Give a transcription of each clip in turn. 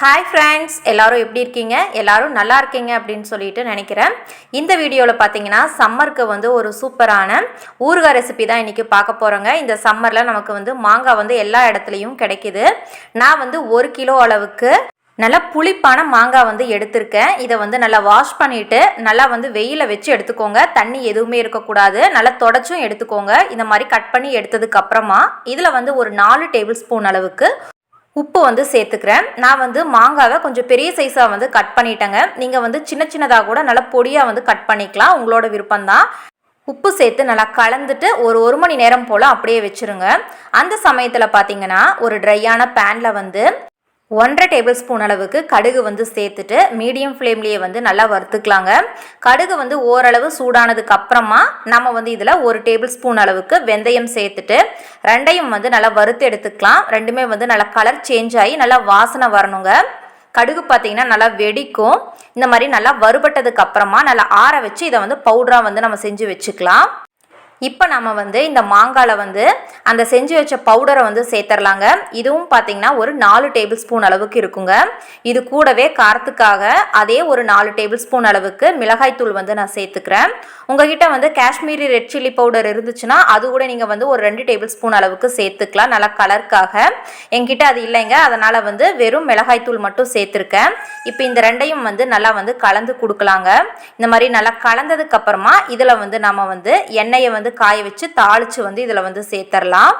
Hi friends எல்லோரும் எப்படி இருக்கீங்க? எல்லோரும் நல்லா இருக்கீங்க அப்படின்னு சொல்லிட்டு நினைக்கிறேன். இந்த வீடியோவில் பார்த்தீங்கன்னா சம்மருக்கு வந்து ஒரு சூப்பரான ஊறுகாய் ரெசிபி தான் இன்றைக்கி பார்க்க போகிறோங்க இந்த சம்மரில் நமக்கு வந்து மாங்காய் வந்து எல்லா இடத்துலையும் கிடைக்குது. நான் வந்து ஒரு கிலோ அளவுக்கு நல்லா புளிப்பான மாங்காய் வந்து எடுத்திருக்கேன். இதை வந்து நல்லா வாஷ் பண்ணிவிட்டு நல்லா வந்து வெயிலில் வச்சு எடுத்துக்கோங்க. தண்ணி எதுவுமே இருக்கக்கூடாது. நல்லா தொடச்சும் எடுத்துக்கோங்க. இந்த மாதிரி கட் பண்ணி எடுத்ததுக்கப்புறமா இதில் வந்து ஒரு நாலு டேபிள் ஸ்பூன் அளவுக்கு உப்பு வந்து சேர்த்துக்கிறேன். நான் வந்து மாங்காவை கொஞ்சம் பெரிய சைஸாக வந்து கட் பண்ணிட்டேங்க. நீங்கள் வந்து சின்ன சின்னதாக கூட நல்லா பொடியாக வந்து கட் பண்ணிக்கலாம். உங்களோட விருப்பம்தான். உப்பு சேர்த்து நல்லா கலந்துட்டு ஒரு ஒரு மணி நேரம் போல் அப்படியே வச்சுருங்க. அந்த சமயத்தில் பார்த்தீங்கன்னா ஒரு ட்ரையான பேனில் வந்து ஒன்றரை டேபிள் ஸ்பூன் அளவுக்கு கடுகு வந்து சேர்த்துட்டு மீடியம் ஃப்ளேம்லேயே வந்து நல்லா வறுத்துக்கலாங்க. கடுகு வந்து ஓரளவு சூடானதுக்கு அப்புறமா நம்ம வந்து இதில் ஒரு டேபிள் ஸ்பூன் அளவுக்கு வெந்தயம் சேர்த்துட்டு ரெண்டையும் வந்து நல்லா வறுத்து எடுத்துக்கலாம். ரெண்டுமே வந்து நல்லா கலர் சேஞ்ச் ஆகி நல்லா வாசனை வரணுங்க. கடுகு பார்த்தீங்கன்னா நல்லா வெடிக்கும். இந்த மாதிரி நல்லா வறுபட்டதுக்கு அப்புறமா நல்லா ஆற வச்சு இதை வந்து பவுடராக வந்து நம்ம செஞ்சு வச்சுக்கலாம். இப்போ நம்ம வந்து இந்த மாங்காயில் வந்து அந்த செஞ்சு வச்ச பவுடரை வந்து சேர்த்துடலாங்க இதுவும் பார்த்திங்கன்னா ஒரு நாலு டேபிள் ஸ்பூன் அளவுக்கு இருக்குங்க. இது கூடவே காரத்துக்காக அதே ஒரு நாலு டேபிள் ஸ்பூன் அளவுக்கு மிளகாய்த்தூள் வந்து நான் சேர்த்துக்கிறேன். உங்ககிட்ட வந்து காஷ்மீரி ரெட் சில்லி பவுடர் இருந்துச்சுன்னா அது கூட நீங்கள் வந்து ஒரு ரெண்டு டேபிள் ஸ்பூன் அளவுக்கு சேர்த்துக்கலாம். நல்லா கலருக்காக என்கிட்ட அது இல்லைங்க. அதனால் வந்து வெறும் மிளகாய்த்தூள் மட்டும் சேர்த்துருக்கேன். இப்போ இந்த ரெண்டையும் வந்து நல்லா வந்து கலந்து கொடுக்கலாங்க. இந்த மாதிரி நல்லா கலந்ததுக்கப்புறமா இதில் வந்து நம்ம வந்து எண்ணெயை வந்து வந்து காய வச்சு தாளித்து வந்து இதில் வந்து சேர்த்துடலாம்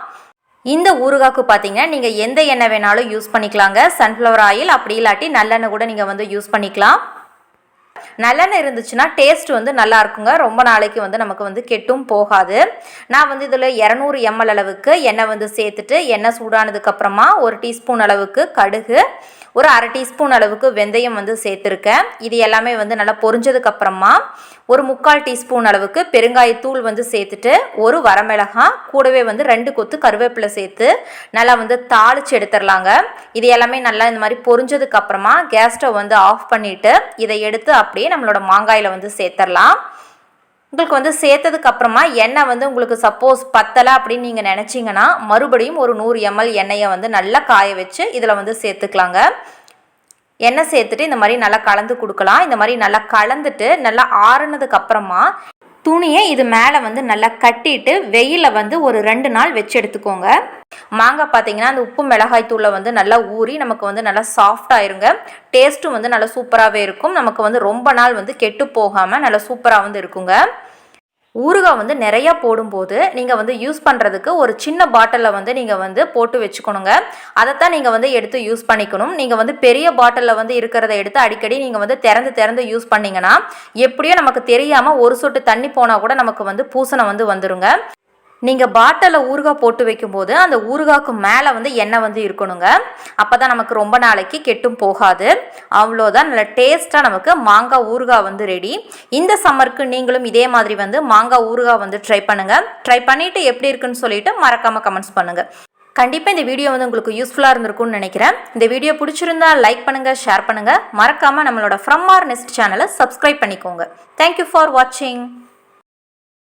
இந்த ஊறுகாய்க்கு பார்த்தீங்கன்னா நீங்கள் எந்த எண்ணெய் வேணாலும் யூஸ் பண்ணிக்கலாங்க. சன்ஃப்ளவர் ஆயில் அப்படி இல்லாட்டி நல்லெண்ணெய் கூட நீங்கள் வந்து யூஸ் பண்ணிக்கலாம். நல்லெண்ணெய் இருந்துச்சுன்னா டேஸ்ட் வந்து நல்லா இருக்குங்க ரொம்ப நாளைக்கு வந்து நமக்கு வந்து கெட்டும் போகாது. நான் வந்து இதில் இரநூறு எம்எல் அளவுக்கு எண்ணெய் வந்து சேர்த்துட்டு எண்ணெய் சூடானதுக்கப்புறமா ஒரு டீஸ்பூன் அளவுக்கு கடுகு ஒரு அரை டீஸ்பூன் அளவுக்கு வெந்தயம் வந்து சேர்த்துருக்கேன். இது எல்லாமே வந்து நல்லா பொரிஞ்சதுக்கப்புறமா ஒரு முக்கால் டீஸ்பூன் அளவுக்கு பெருங்காயத்தூள் வந்து சேர்த்துட்டு ஒரு வரமிளகாய் கூடவே வந்து ரெண்டு கொத்து கருவேப்பிலை சேர்த்து நல்லா வந்து தாளித்து எடுத்துடலாங்க. இது எல்லாமே நல்லா இந்த மாதிரி பொரிஞ்சதுக்கப்புறமா கேஸ் ஸ்டவ் வந்து ஆஃப் பண்ணிவிட்டு இதை எடுத்து அப்படியே நம்மளோட மாங்காயில் வந்து சேர்த்துடலாம் உங்களுக்கு வந்து சேர்த்ததுக்கு அப்புறமா எண்ணெய் வந்து உங்களுக்கு சப்போஸ் பத்தலை அப்படின்னு நீங்கள் நினச்சிங்கன்னா மறுபடியும் ஒரு நூறு எம்எல் எண்ணெயை வந்து நல்லா காய வச்சு இதில் வந்து சேர்த்துக்கலாங்க. எண்ணெய் சேர்த்துட்டு இந்த மாதிரி நல்லா கலந்து கொடுக்கலாம். இந்த மாதிரி நல்லா கலந்துட்டு நல்லா ஆறுனதுக்கு அப்புறமா துணியை இது மேலே வந்து நல்லா கட்டிட்டு வெயிலில் வந்து ஒரு ரெண்டு நாள் வச்சு எடுத்துக்கோங்க. மாங்காய் பார்த்தீங்கன்னா அந்த உப்பு மிளகாய் தூளை வந்து நல்லா ஊறி நமக்கு வந்து நல்லா சாஃப்டாயிருங்க டேஸ்ட்டும் வந்து நல்லா சூப்பராகவே இருக்கும். நமக்கு வந்து ரொம்ப நாள் வந்து கெட்டு போகாமல் நல்லா சூப்பராக வந்து இருக்குங்க. ஊறுகாய் வந்து நிறையா போடும்போது நீங்கள் வந்து யூஸ் பண்ணுறதுக்கு ஒரு சின்ன பாட்டிலில் வந்து நீங்கள் வந்து போட்டு வச்சுக்கணுங்க. அதைத்தான் நீங்கள் வந்து எடுத்து யூஸ் பண்ணிக்கணும். நீங்கள் வந்து பெரிய பாட்டிலில் வந்து இருக்கிறத எடுத்து அடிக்கடி நீங்கள் வந்து திறந்து திறந்து யூஸ் பண்ணிங்கன்னா எப்படியோ நமக்கு தெரியாமல் ஒரு சொட்டு தண்ணி போனால் கூட நமக்கு வந்து பூசணம் வந்து வந்துருங்க. நீங்கள் பாட்டிலில் ஊறுகாய் போட்டு வைக்கும்போது அந்த ஊறுகாய்க்கு மேலே வந்து எண்ணெய் வந்து இருக்கணுங்க. அப்போ தான் நமக்கு ரொம்ப நாளைக்கு கெட்டும் போகாது. அவ்வளோதான் நல்ல டேஸ்ட்டாக நமக்கு மாங்காய் ஊறுகாய் வந்து ரெடி இந்த சம்மருக்கு நீங்களும் இதே மாதிரி வந்து மாங்காய் ஊறுகாய் வந்து ட்ரை பண்ணுங்கள் ட்ரை பண்ணிவிட்டு எப்படி இருக்குன்னு சொல்லிட்டு மறக்காமல் கமெண்ட்ஸ் பண்ணுங்கள் கண்டிப்பாக இந்த வீடியோ வந்து உங்களுக்கு யூஸ்ஃபுல்லாக இருந்திருக்கும்னு நினைக்கிறேன். இந்த வீடியோ பிடிச்சிருந்தா லைக் பண்ணுங்கள் ஷேர் பண்ணுங்கள் மறக்காமல் நம்மளோட ஃப்ரம் ஆர் நெஸ்ட் சேனலை சப்ஸ்கிரைப் பண்ணிக்கோங்க. தேங்க்யூ ஃபார் வாட்சிங்